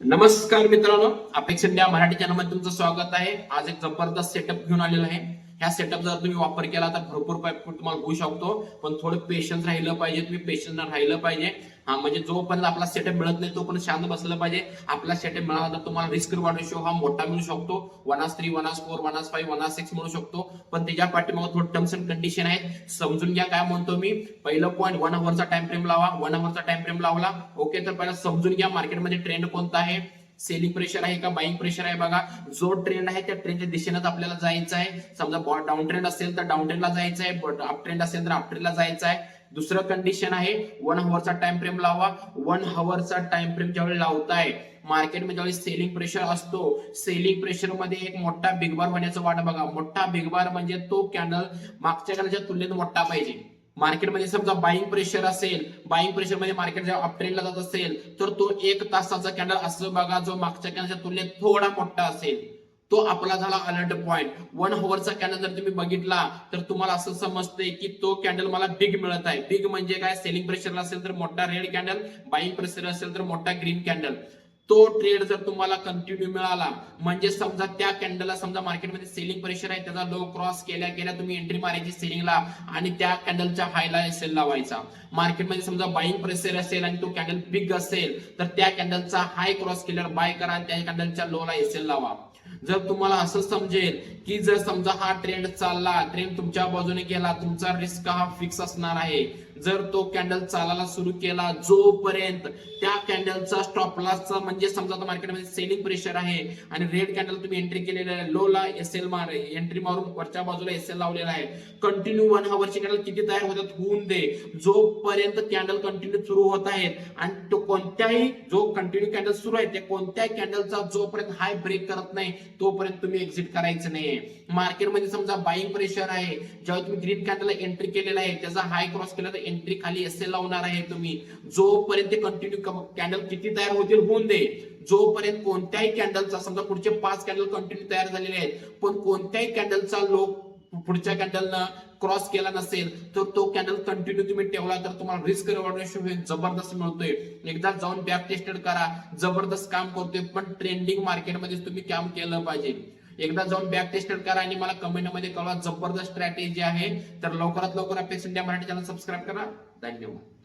नमस्कार मित्रांनो अपेक्षित इंडिया मराठी चॅनलमध्ये तुमचं स्वागत आहे. आज एक जबरदस्त सेटअप घेऊन आलेला आहे. ह्या सेटअप जर तुम्ही वापर केला तर भरपूर तुम्हाला होऊ शकतो. पण थोडं पेशन्स राहिलं पाहिजे तुम्ही पेशन्स राहिलं पाहिजे. हा म्हणजे जोपर्यंत आपला सेटअप मिळत नाही तो पण शांत बसलं पाहिजे. आपला सेटअप मिळाला तर तुम्हाला रिस्क रिवॉर्ड रेशो हा मोठा मिळू शकतो. वन आज थ्री वन आस फोर वन आज फाईव्ह वन सिक्स मिळू शकतो. पण त्याच्या पाठीमागे थोडं टर्म्स अँड कंडिशन आहेत. समजून घ्या काय म्हणतो मी. पहिलं पॉईंट वन अवरचा टाइम फ्रेम लावा. वन अवरचा टाइम फ्रेम लावला. ओके तर पहिला समजून घ्या मार्केटमध्ये ट्रेंड कोणता आहे. सेलिंग प्रेशर आहे का बाईंग प्रेशर आहे बघा. जो ट्रेंड आहे त्या ट्रेंडच्या दिशेनेच आपल्याला जायचं आहे. समजा डाऊन ट्रेंड असेल तर डाऊन ट्रेंडला जायचं आहे. अप ट्रेंड असेल तर अप ट्रेंडला जायचं आहे. दुसरं कंडिशन आहे वन हवरचा टाइम फ्रेम लावा. वन हवरचा टाइम फ्रेम ज्यावेळी लावताय मार्केटमध्ये ज्यावेळी सेलिंग प्रेशर असतो सेलिंग प्रेशरमध्ये एक मोठा बिगबार होण्याचं वाट बघा. मोठा बिगबार म्हणजे तो कॅनल मागच्या कॅनलच्या तुलनेत मोठा पाहिजे. मार्केटमध्ये समजा बाईंग प्रेशर असेल बाईंग प्रेशरमध्ये मार्केट जेव्हा अपट्रेंडला जात असेल तर तो एक तासाचा कॅन्डल असं बघा जो मागच्या कॅन्डलच्या तुलनेत थोडा मोठा असेल तो आपला झाला अलर्ट पॉइंट वन हवरचा कॅन्डल जर तुम्ही बघितला तर तुम्हाला असं समजतंय की तो कॅन्डल मला बिग मिळत आहे. बिग म्हणजे काय? सेलिंग प्रेशर असेल तर मोठा रेड कॅन्डल बाईंग प्रेशर असेल तर मोठा ग्रीन कॅन्डल तो ट्रेड जर तुम्हाला कंटिन्यू मिळाला म्हणजे समजा त्या कॅन्डलला समजा मार्केटमध्ये सेलिंग प्रेशर आहे त्याचा लो क्रॉस केल्या केल्या तुम्ही एंट्री मारायची सेलिंगला आणि त्या कॅन्डलच्या हायला सेल लावायचा. मार्केटमध्ये समजा बाईंग प्रेशर असेल आणि तो कॅन्डल बिग असेल तर त्या कॅन्डलचा हाय क्रॉस केल्यावर बाय करा आणि त्या कॅन्डलच्या लोला एसेल लावा. जर तुम्हाला असं समजेल की जर समजा हा ट्रेंड चालला ट्रेंड तुमच्या बाजूने गेला तुमचा रिस्क हा फिक्स असणार आहे जर तो कॅन्डल चालायला सुरू केला जोपर्यंत त्या कॅन्डलचा स्टॉप लॉसचा म्हणजे समजा मार्केटमध्ये सेलिंग प्रेशर आहे आणि रेड कॅन्डल तुम्ही एंट्री केलेला आहे लोला एस एल मार एंट्री मारून वरच्या बाजूला एस एल लावलेला आहे. कंटिन्यू वन हवरची कॅन्डल किती तयार होतात होऊन दे. जोपर्यंत कॅन्डल कंटिन्यू सुरू होत आहेत आणि तो कोणत्याही जो कंटिन्यू कॅन्डल सुरू आहे त्या कोणत्याही कॅन्डलचा जोपर्यंत हाय ब्रेक करत नाही तोपर्यंत तुम्ही एक्झिट करायचं नाहीये. मार्केटमध्ये समजा बाईंग प्रेशर आहे ज्यावेळी तुम्ही ग्रीन कॅन्डल एंट्री केलेला आहे त्याचा हाय क्रॉस केला तर एंट्री खाली एस एल लावणार आहे तुम्ही. जोपर्यंत कंटिन्यू कॅन्डल किती तयार होतील होऊन दे. जोपर्यंत कोणत्याही कॅन्डलचा समजा पुढचे पाच कॅन्डल कंटिन्यू तयार झालेले आहेत पण कोणत्याही कॅन्डलचा लोक पुढच्या कॅन्डलनं क्रॉस केला नसेल तर तो कॅन्डल कंटिन्यू तुम्ही ठेवला तर तुम्हाला रिस्क रिवॉर्ड जबरदस्त मिळतोय. एकदा जाऊन बॅक टेस्टेड करा. जबरदस्त काम करतोय पण ट्रेंडिंग मार्केटमध्ये तुम्ही काम केलं पाहिजे. एकदा जाऊन बॅक टेस्टेड करा आणि मला कमेंटमध्ये कळवा जबरदस्त स्ट्रॅटेजी आहे. तर लवकरात लवकर अपेक्षा इंडिया मराठी चॅनल सबस्क्राईब करा. धन्यवाद.